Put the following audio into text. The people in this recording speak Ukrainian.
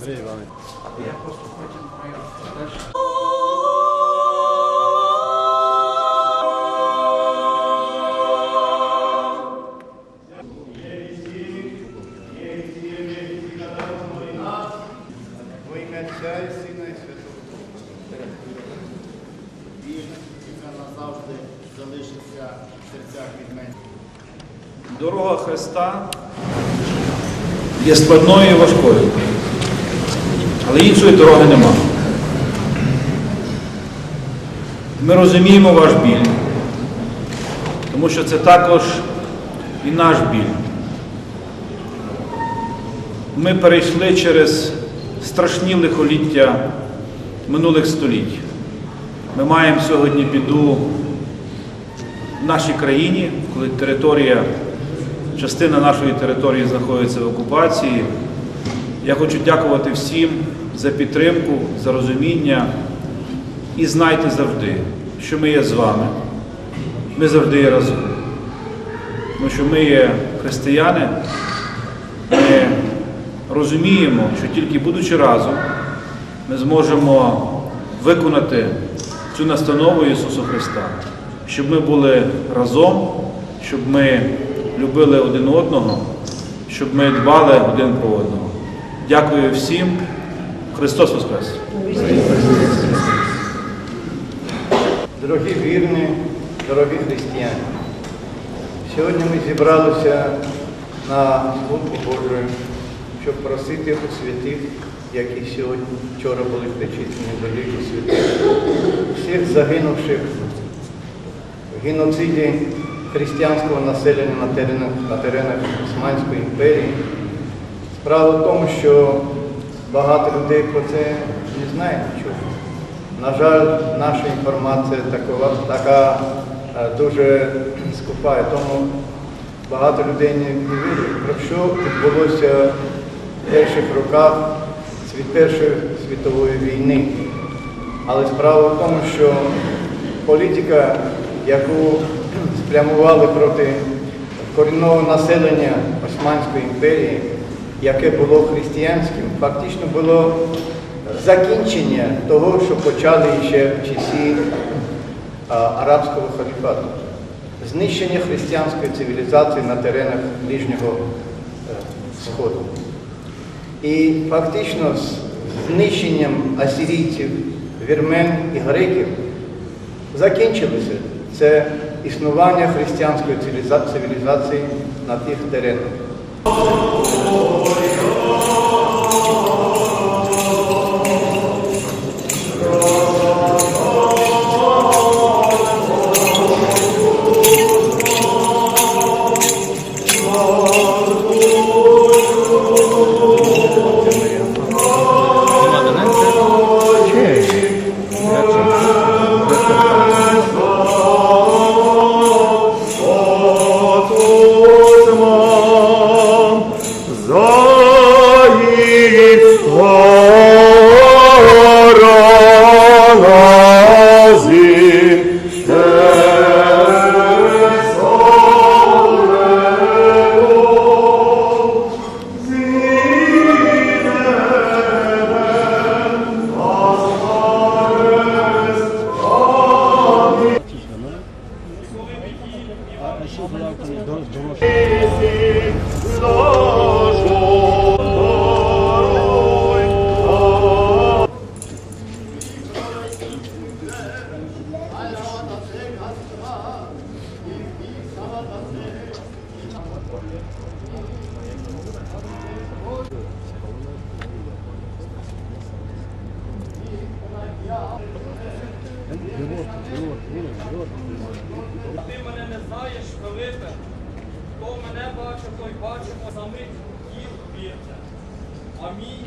Андрій Іванович. Серцях від мене. Дорога Христа є складною і важкою, але іншої дороги нема. Ми розуміємо ваш біль, тому що це також і наш біль. Ми перейшли через страшні лихоліття минулих століть. Ми маємо сьогодні біду в нашій країні, коли територія, частина нашої території знаходиться в окупації. Я хочу дякувати всім за підтримку, за розуміння. І знайте завжди, що ми є з вами. Ми завжди є разом. Тому що ми є християни, ми розуміємо, що тільки будучи разом, ми зможемо виконати цю настанову Ісуса Христа, щоб ми були разом, щоб ми любили один одного, щоб ми дбали один про одного. Дякую всім. Христос Воскрес! Дорогі вірні, дорогі християни, сьогодні ми зібралися на службу Божою, щоб просити у святих, які сьогодні вчора були причислені до ліку святих, всіх загинувших в геноциді християнського населення на теренах, на теренах Османської імперії. Справа в тому, що багато людей про це не знають нічого. На жаль, наша інформація такова, така е, дуже скупа, тому багато людей не, вірять, про що відбулося в перших роках від Першої світової війни. Але справа в тому, що політика, яку спрямували проти корінного населення Османської імперії, яке було християнським, фактично було закінчення того, що почали ще в часі арабського халіфату. Знищення християнської цивілізації на теренах Ближнього е, Сходу. І фактично з знищенням асирійців, вірмен і греків закінчилося це існування християнської цивілізації на тих теренах. Aşı olarak Ти мене не знаєш, Филипе. Хто мене бачив, той бачимо, самих їх вірте. Амінь.